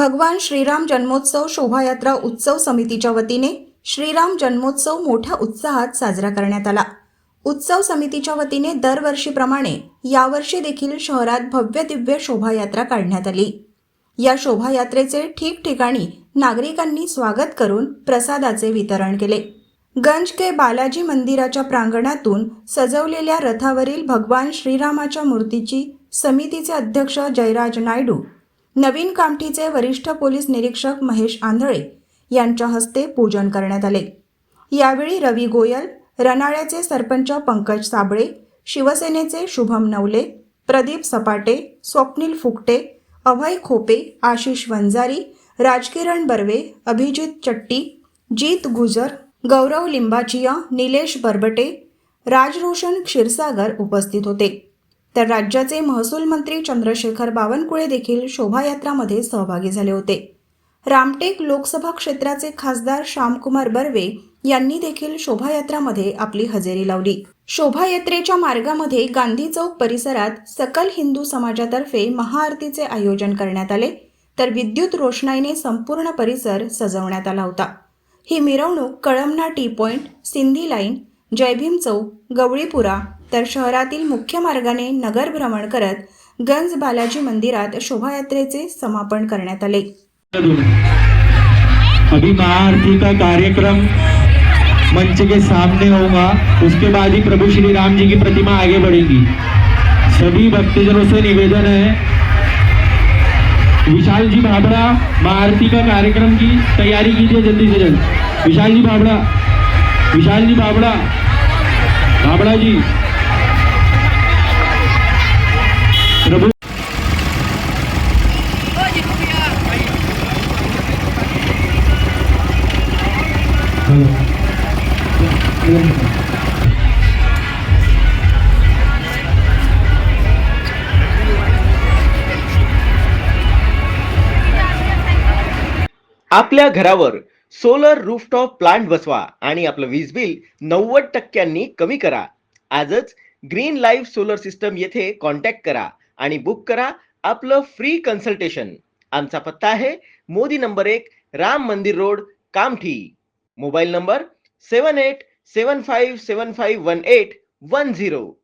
भगवान श्रीराम जन्मोत्सव शोभायात्रा उत्सव समितीच्या वतीने श्रीराम जन्मोत्सव मोठ्या उत्साहात साजरा करण्यात आला. उत्सव समितीच्या वतीने दरवर्षीप्रमाणे यावर्षी देखील शहरात भव्य दिव्य शोभायात्रा काढण्यात आली. या शोभायात्रेचे ठिकठिकाणी नागरिकांनी स्वागत करून प्रसादाचे वितरण केले. गंज के बालाजी मंदिराच्या प्रांगणातून सजवलेल्या रथावरील भगवान श्रीरामाच्या मूर्तीची समितीचे अध्यक्ष जयराज नायडू नवीन कामठीचे वरिष्ठ पोलीस निरीक्षक महेश आंधळे यांच्या हस्ते पूजन करण्यात आले. यावेळी रवी गोयल रनाळ्याचे सरपंच पंकज साबळे शिवसेनेचे शुभम नवले प्रदीप सपाटे स्वप्नील फुकटे अभय खोपे आशिष वंजारी राजकिरण बर्वे अभिजित चट्टी जीत गुजर गौरव लिंबाचिया निलेश बरबटे राजरोशन क्षीरसागर उपस्थित होते. तर राज्याचे महसूल मंत्री चंद्रशेखर बावनकुळे देखील शोभायात्रामध्ये सहभागी झाले होते. रामटेक लोकसभा क्षेत्राचे खासदार श्यामकुमार बर्वे यांनी देखील शोभायात्रामध्ये आपली हजेरी लावली. शोभायात्रेच्या मार्गामध्ये गांधी चौक परिसरात सकल हिंदू समाजातर्फे महाआरतीचे आयोजन करण्यात आले तर विद्युत रोषणाईने संपूर्ण परिसर सजवण्यात आला होता. ही मिरवणूक Kalamna T point Sindhi line Jai Bhim Chowk Gawalipura तर शहरातील मुख्य मार्गाने नगर भ्रमण करत गंज बालाजी मंदिरात शोभायात्रेचे समापन करण्यात आले. अभी महाआरती का कार्यक्रम मंच के सामने होगा. उसके बाद ही प्रभु श्री राम जी की प्रतिमा आगे बढ़ेगी. सभी भक्तजनों से निवेदन है। विशाल जी भाबड़ा महाआरती का कार्यक्रम की तैयारी कीजिए जल्दी से जल्द। विशाल जी भाबड़ा विशाल जी भाबड़ा भाबड़ा जी। आपल्या घरावर सोलर रूफटॉप प्लांट बसवा आणि आपलं वीज बिल नव्वद टक्क्यांनी कमी करा. आजच ग्रीन लाईफ सोलर सिस्टम येथे कॉन्टॅक्ट करा आणि बुक करा आपलं फ्री कन्सल्टेशन आमचा पत्ता आहे मोदी नंबर एक Ram Mandir road Kamthi. Mobile number seven eight seven five seven five one eight one zero